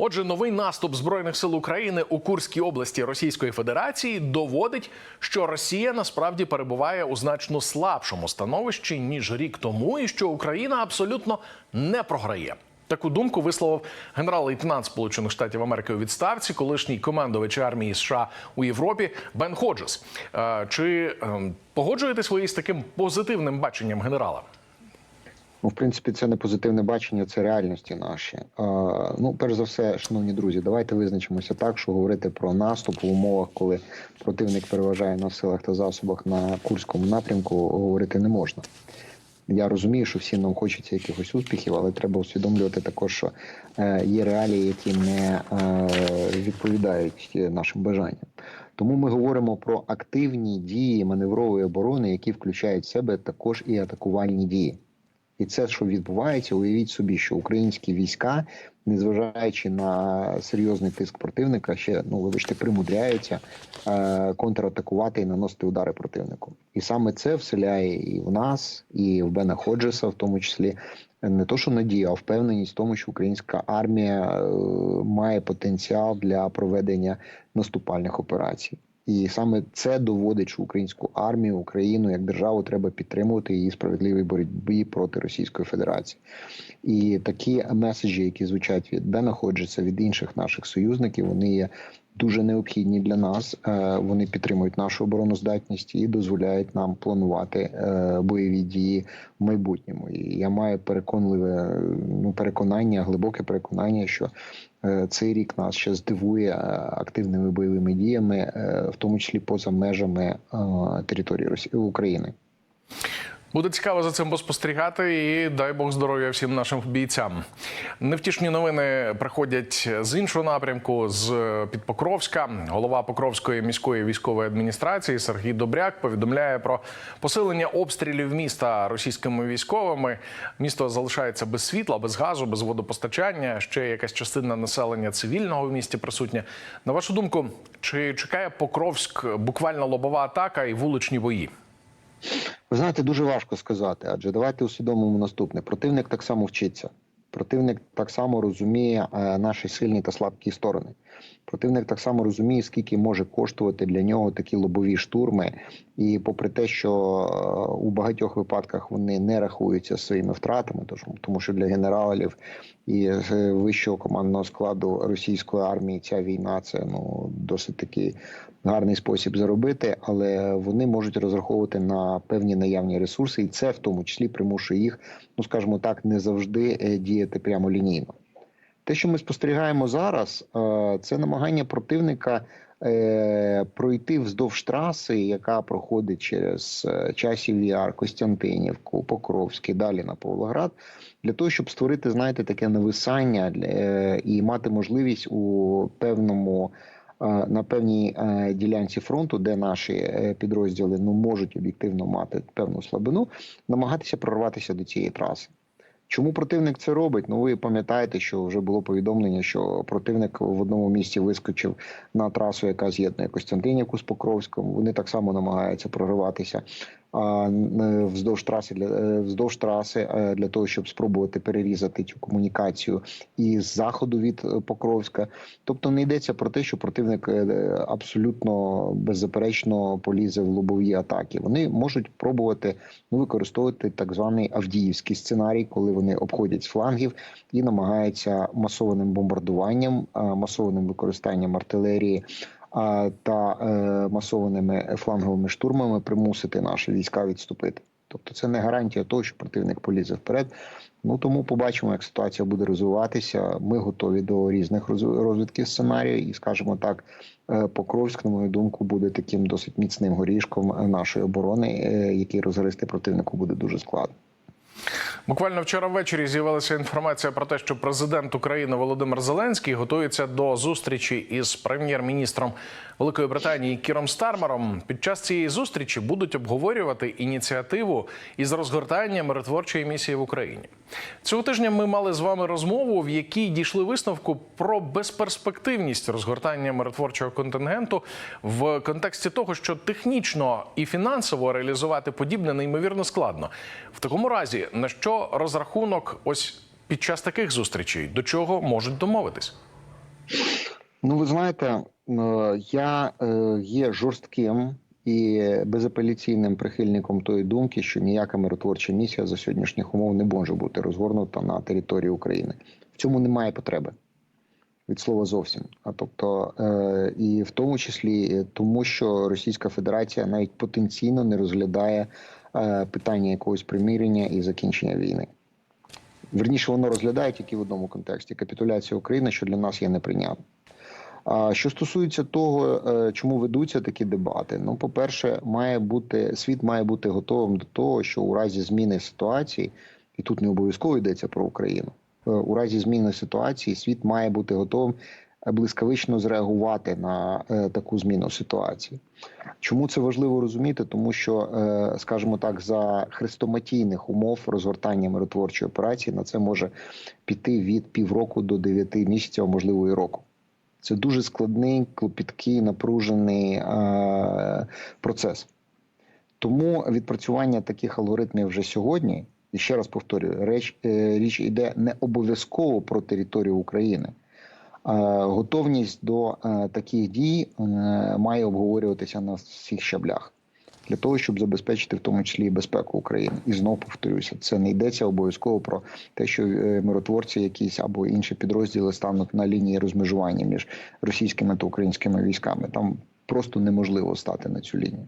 Отже, новий наступ збройних сил України у Курській області Російської Федерації доводить, що Росія насправді перебуває у значно слабшому становищі ніж рік тому, і що Україна абсолютно не програє. Таку думку висловив генерал-лейтенант Сполучених Штатів Америки у відставці, колишній командувач армії США у Європі Бен Ходжес. Е, Чи ем, погоджуєтесь ви із таким позитивним баченням генерала? Ну, в принципі, це не позитивне бачення, це реальності наші. Е, ну, перш за все, шановні друзі, давайте визначимося так, що говорити про наступ в умовах, коли противник переважає на силах та засобах на Курському напрямку, говорити не можна. Я розумію, що всім нам хочеться якихось успіхів, але треба усвідомлювати також, що е, є реалії, які не е, відповідають нашим бажанням. Тому ми говоримо про активні дії маневрової оборони, які включають в себе також і атакувальні дії. І це, що відбувається, уявіть собі, що українські війська, незважаючи на серйозний тиск противника, ще ну вибачте, примудряються е, контратакувати і наносити удари противнику. І саме це вселяє і в нас, і в Бена Ходжеса, в тому числі не то, що надія, а впевненість в тому, що українська армія е, має потенціал для проведення наступальних операцій. І саме це доводить, що українську армію, Україну як державу треба підтримувати її справедливій боротьбі проти Російської Федерації. І такі меседжі, які звучать від Бена Ходжеса, від інших наших союзників, вони є дуже необхідні для нас. Е, Вони підтримують нашу обороноздатність і дозволяють нам планувати е, бойові дії в майбутньому. І я маю переконливе ну переконання, глибоке переконання, що цей рік нас ще здивує е, активними бойовими діями, е, в тому числі поза межами е, території Росії України. Буде цікаво за цим поспостерігати, і дай Бог здоров'я всім нашим бійцям. Невтішні новини приходять з іншого напрямку, з під Покровська. Голова Покровської міської військової адміністрації Сергій Добряк повідомляє про посилення обстрілів міста російськими військовими. Місто залишається без світла, без газу, без водопостачання. Ще якась частина населення цивільного в місті присутня. На вашу думку, чи чекає Покровськ буквально лобова атака і вуличні бої? Ви знаєте, дуже важко сказати, адже давайте усвідомимо наступне: противник так само вчиться. Противник так само розуміє е, наші сильні та слабкі сторони. Противник так само розуміє, скільки може коштувати для нього такі лобові штурми. І попри те, що е, у багатьох випадках вони не рахуються своїми втратами, тож тому що для генералів і з вищого командного складу російської армії ця війна це ну досить такий гарний спосіб заробити, але вони можуть розраховувати на певні наявні ресурси, і це в тому числі примушує їх, ну скажімо так, не завжди е, діяти прямо лінійно. Те, що ми спостерігаємо зараз, е, це намагання противника е, пройти вздовж траси, яка проходить через е, часів Яр, Костянтинівку, Покровський, далі на Павлоград, для того, щоб створити, знаєте, таке нависання е, і мати можливість у певному. е, На певній е, ділянці фронту, де наші підрозділи ну можуть об'єктивно мати певну слабину, намагатися прорватися до цієї траси. Чому противник це робить? Ну ви пам'ятаєте, що вже було повідомлення, що противник в одному місці вискочив на трасу, яка з'єднує Костянтинівку з Покровськом. Вони так само намагаються прориватися вздовж траси для е, вздовж траси е, для того, щоб спробувати перерізати цю комунікацію із заходу від е, Покровська. Тобто не йдеться про те, що противник абсолютно беззаперечно полізе в лобові атаки. Вони можуть пробувати ну, використовувати так званий Авдіївський сценарій, коли вони обходять з флангів і намагаються масованим бомбардуванням, масованим використанням артилерії. Та е, масованими фланговими штурмами примусити наші війська відступити. Тобто це не гарантія того, що противник полізе вперед. Ну тому побачимо, як ситуація буде розвиватися. Ми готові до різних роз- розвитків сценарію, і скажімо так, е, Покровськ, на мою думку, буде таким досить міцним горішком нашої оборони, е, який розгрести противнику буде дуже складно. Буквально вчора ввечері з'явилася інформація про те, що президент України Володимир Зеленський готується до зустрічі із прем'єр-міністром Великої Британії Кіром Стармером. Під час цієї зустрічі будуть обговорювати ініціативу із розгортання миротворчої місії в Україні. Цього тижня ми мали з вами розмову, в якій дійшли висновку про безперспективність розгортання миротворчого контингенту в контексті того, що технічно і фінансово реалізувати подібне неймовірно складно. В такому разі, на що розрахунок ось під час таких зустрічей, до чого можуть домовитись? Ну, ви знаєте, е, я е, є жорстким і безапеляційним прихильником тої думки, що ніяка миротворча місія за сьогоднішніх умов не може бути розгорнута на території України. В цьому немає потреби від слова зовсім. А тобто, е, і в тому числі е, тому, що Російська Федерація навіть потенційно не розглядає питання якогось примирення і закінчення війни. Верніше, воно розглядає тільки в одному контексті капітуляція України, що для нас є неприйнятно. Що стосується того, е, чому ведуться такі дебати, ну, по-перше, має бути світ має бути готовим до того, що у разі зміни ситуації, і тут не обов'язково йдеться про Україну. е, У разі зміни ситуації світ має бути готовим е, блискавично зреагувати на е, таку зміну ситуації. Чому це важливо розуміти? Тому що, е, скажімо так, за хрестоматійних умов розгортання миротворчої операції на це може піти від півроку до дев'яти місяців, а можливо і року. Це дуже складний, клопіткий, напружений е, процес. Тому відпрацювання таких алгоритмів вже сьогодні, і ще раз повторюю, реч, е, річ йде не обов'язково про територію України. Е, готовність до е, таких дій е, має обговорюватися на всіх щаблях для того, щоб забезпечити в тому числі і безпеку України. І знову повторюся, це не йдеться обов'язково про те, що миротворці якісь або інші підрозділи стануть на лінії розмежування між російськими та українськими військами. Там просто неможливо стати на цю лінію,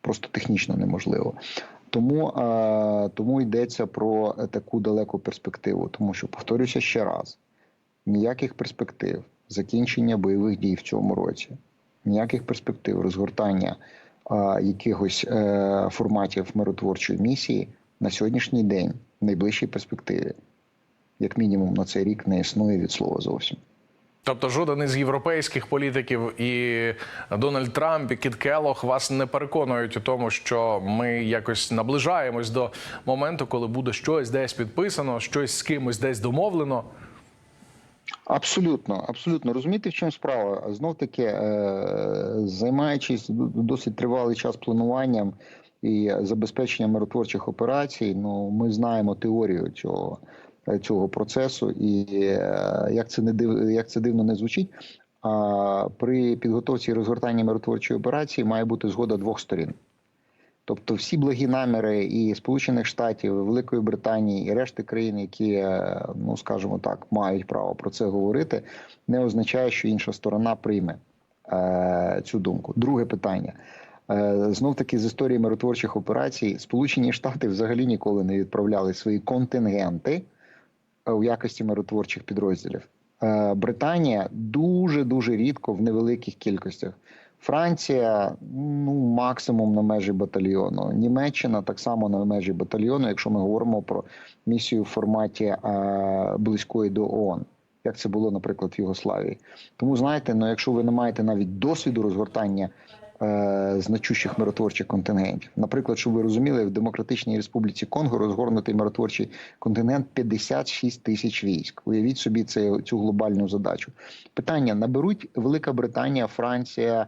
просто технічно неможливо. Тому, тому йдеться про таку далеку перспективу, тому що повторюся ще раз: ніяких перспектив закінчення бойових дій в цьому році, ніяких перспектив розгортання а, якихось е, форматів миротворчої місії на сьогоднішній день, в найближчій перспективі, як мінімум на цей рік не існує від слова зовсім. Тобто жоден із європейських політиків і Дональд Трамп і Кіт Келох вас не переконують у тому, що ми якось наближаємось до моменту, коли буде щось десь підписано, щось з кимось десь домовлено. Абсолютно, абсолютно розумієте, в чому справа? Знов таки, е, займаючись досить тривалий час плануванням і забезпеченням миротворчих операцій, ну ми знаємо теорію цього, е, цього процесу, і е, як це не див, як це дивно не звучить. А при підготовці і розгортанні миротворчої операції має бути згода двох сторін. Тобто всі благі наміри і Сполучених Штатів, і Великої Британії і решти країн, які, е, ну скажімо так, мають право про це говорити, не означає, що інша сторона прийме е, цю думку. Друге питання. Е, Знов таки з історії миротворчих операцій Сполучені Штати взагалі ніколи не відправляли свої контингенти е, у якості миротворчих підрозділів. Британія дуже дуже рідко в невеликих кількостях. Франція ну максимум на межі батальйону. Німеччина так само на межі батальйону, якщо ми говоримо про місію в форматі е, близької до ООН, як це було, наприклад, в Югославії. Тому знаєте, ну якщо ви не маєте навіть досвіду розгортання е, значущих миротворчих контингентів, наприклад, щоб ви розуміли, в Демократичній Республіці Конго розгорнутий миротворчий контингент 56 тисяч військ. Уявіть собі це цю глобальну задачу. Питання: наберуть Велика Британія, Франція,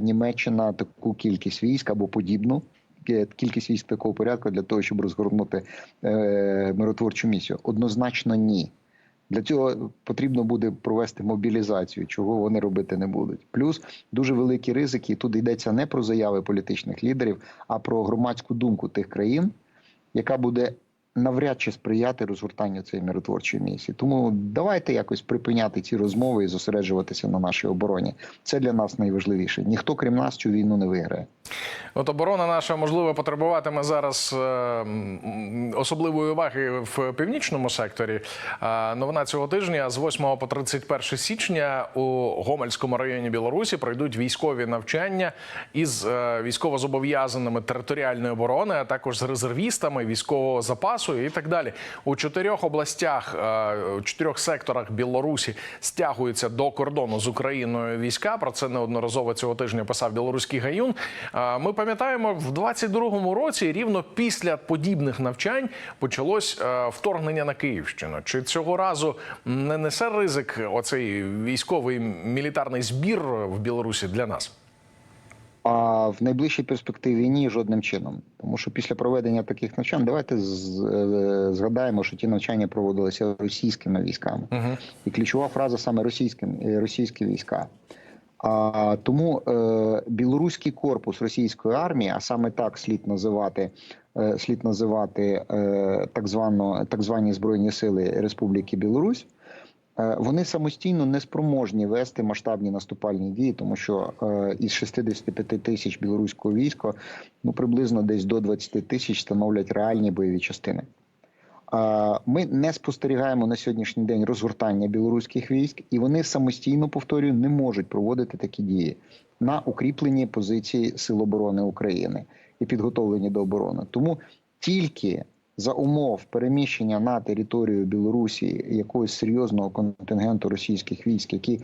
Німеччина таку кількість військ або подібну. е, Кількість військ такого порядку для того, щоб розгорнути е, миротворчу місію, однозначно ні. Для цього потрібно буде провести мобілізацію, чого вони робити не будуть. Плюс дуже великі ризики. і Тут йдеться не про заяви політичних лідерів, а про громадську думку тих країн, яка буде навряд чи сприяти розгортанню цієї миротворчої місії. Тому давайте якось припиняти ці розмови і зосереджуватися на нашій обороні. Це для нас найважливіше. Ніхто крім нас цю війну не виграє. От оборона наша можливо потребуватиме зараз е, особливої уваги в північному секторі. Новина цього тижня з 8 по 31 січня у Гомельському районі Білорусі пройдуть військові навчання із е, військовозобов'язаними територіальної оборони, а також з резервістами військового запасу і так далі. У чотирьох областях, е, у чотирьох секторах Білорусі стягуються до кордону з Україною війська. Про це неодноразово цього тижня писав білоруський гаюн. Е, Ми пам'ятаємо, в 22-му році, рівно після подібних навчань, почалось е, вторгнення на Київщину. Чи цього разу не несе ризик оцей військовий мілітарний збір в Білорусі для нас? А в найближчій перспективі ні, жодним чином. Тому що після проведення таких навчань, давайте е, згадаємо, що ті навчання проводилися російськими військами. Угу. І ключова фраза саме російським, е, російські війська. А, тому е, білоруський корпус російської армії, а саме так слід називати, е, слід називати е, так, звано, так звані Збройні Сили Республіки Білорусь, вони самостійно не спроможні вести масштабні наступальні дії, тому що е, із 65 тисяч білоруського війська ну приблизно десь до 20 тисяч становлять реальні бойові частини. А, Ми не спостерігаємо на сьогоднішній день розгортання білоруських військ, і вони самостійно повторюю не можуть проводити такі дії на укріпленні позиції Сил оборони України і підготовлені до оборони. Тому тільки за умов переміщення на територію Білорусі якогось серйозного контингенту російських військ, які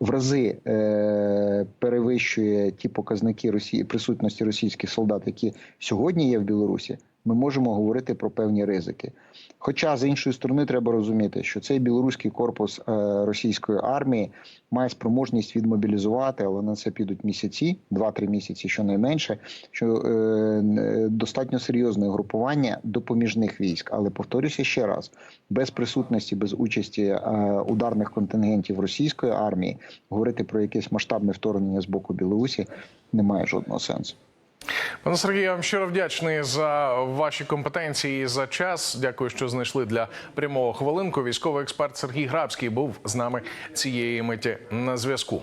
в рази е, перевищує ті показники Росії присутності російських солдат, які сьогодні є в Білорусі, ми можемо говорити про певні ризики. Хоча з іншої сторони треба розуміти, що цей білоруський корпус е, російської армії має спроможність відмобілізувати, але на це підуть місяці, 2-3 місяці, щонайменше, що е, е, достатньо серйозне групування допоміжних військ. Але повторюся ще раз: без присутності, без участі е, ударних контингентів російської армії говорити про якесь масштабне вторгнення з боку Білорусі немає жодного сенсу. Пане Сергію, я вам щиро вдячний за ваші компетенції і за час. Дякую, що знайшли для прямого хвилинку. Військовий експерт Сергій Грабський був з нами цієї миті на зв'язку.